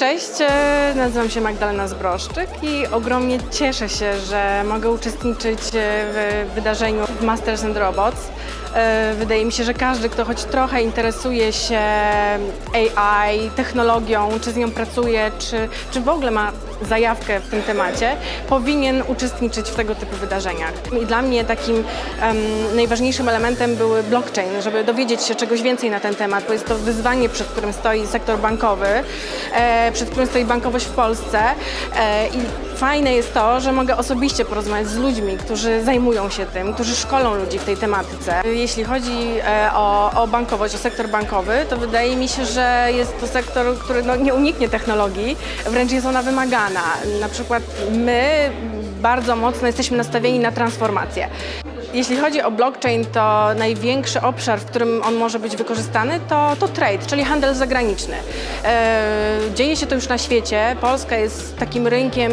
Cześć, nazywam się Magdalena Zbroszczyk i ogromnie cieszę się, że mogę uczestniczyć e, w wydarzeniu Masters and Robots. E, Wydaje mi się, że każdy, kto choć trochę interesuje się AI, technologią, czy z nią pracuje, czy, czy w ogóle ma zajawkę w tym temacie, powinien uczestniczyć w tego typu wydarzeniach. I dla mnie takim em, najważniejszym elementem były blockchain, żeby dowiedzieć się czegoś więcej na ten temat, bo jest to wyzwanie, przed którym stoi sektor bankowy, przed którym stoi bankowość w Polsce e, i fajne jest to, że mogę osobiście porozmawiać z ludźmi, którzy zajmują się tym, którzy szkolą ludzi w tej tematyce. Jeśli chodzi e, o, o bankowość, o sektor bankowy, to wydaje mi się, że jest to sektor, który no, nie uniknie technologii, wręcz jest ona wymagana. Na przykład my bardzo mocno jesteśmy nastawieni na transformację. Jeśli chodzi o blockchain, to największy obszar, w którym on może być wykorzystany, to, to trade, czyli handel zagraniczny. E, dzieje się to już na świecie. Polska jest takim rynkiem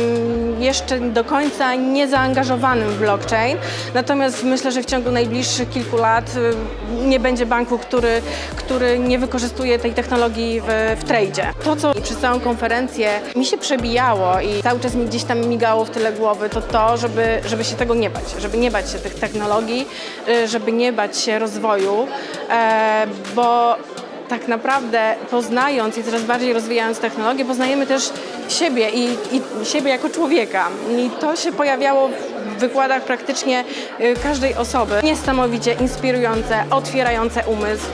jeszcze do końca niezaangażowanym w blockchain, natomiast myślę, że w ciągu najbliższych kilku lat y, nie będzie banku, który, który nie wykorzystuje tej technologii w, w tradzie. To, co przez całą konferencję mi się przebijało i cały czas mi gdzieś tam migało w tyle głowy, to to, żeby, żeby się tego nie bać, żeby nie bać się tych technologii, y, żeby nie bać się rozwoju, e, bo tak naprawdę poznając i coraz bardziej rozwijając technologię, poznajemy też siebie i, i siebie jako człowieka. I to się pojawiało w wykładach praktycznie y, każdej osoby. Niesamowicie inspirujące, otwierające umysł.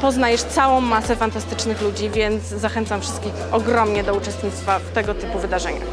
Poznajesz całą masę fantastycznych ludzi, więc zachęcam wszystkich ogromnie do uczestnictwa w tego typu wydarzeniach.